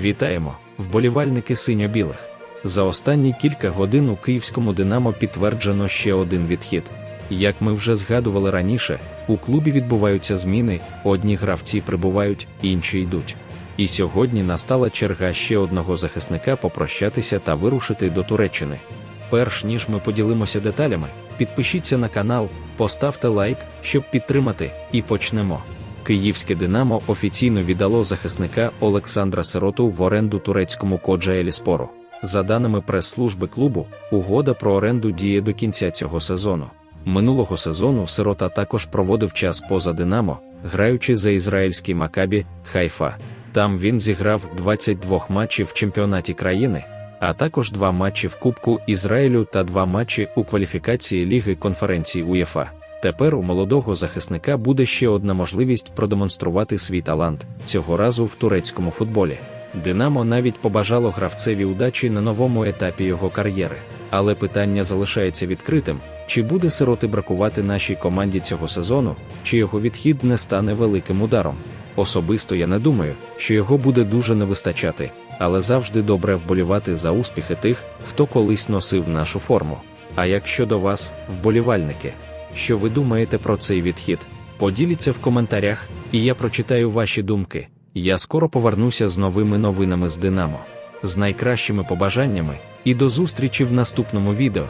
Вітаємо, вболівальники синьо-білих. За останні кілька годин у київському Динамо підтверджено ще один відхід. Як ми вже згадували раніше, у клубі відбуваються зміни, одні гравці прибувають, інші йдуть. І сьогодні настала черга ще одного захисника попрощатися та вирушити до Туреччини. Перш ніж ми поділимося деталями, підпишіться на канал, поставте лайк, щоб підтримати, і почнемо. Київське Динамо офіційно віддало захисника Олександра Сироту в оренду турецькому Коджа Еліспору. За даними прес-служби клубу, угода про оренду діє до кінця цього сезону. Минулого сезону Сирота також проводив час поза Динамо, граючи за ізраїльський Макабі Хайфа. Там він зіграв 22 матчів в чемпіонаті країни, а також два матчі в Кубку Ізраїлю та два матчі у кваліфікації Ліги конференцій УЄФА. Тепер у молодого захисника буде ще одна можливість продемонструвати свій талант, цього разу в турецькому футболі. Динамо навіть побажало гравцеві удачі на новому етапі його кар'єри. Але питання залишається відкритим: чи буде сироти бракувати нашій команді цього сезону, чи його відхід не стане великим ударом. Особисто я не думаю, що його буде дуже не вистачати, але завжди добре вболівати за успіхи тих, хто колись носив нашу форму. А як щодо вас, вболівальники, що ви думаєте про цей відхід? Поділіться в коментарях, і я прочитаю ваші думки. Я скоро повернуся з новими новинами з Динамо, з найкращими побажаннями, і до зустрічі в наступному відео.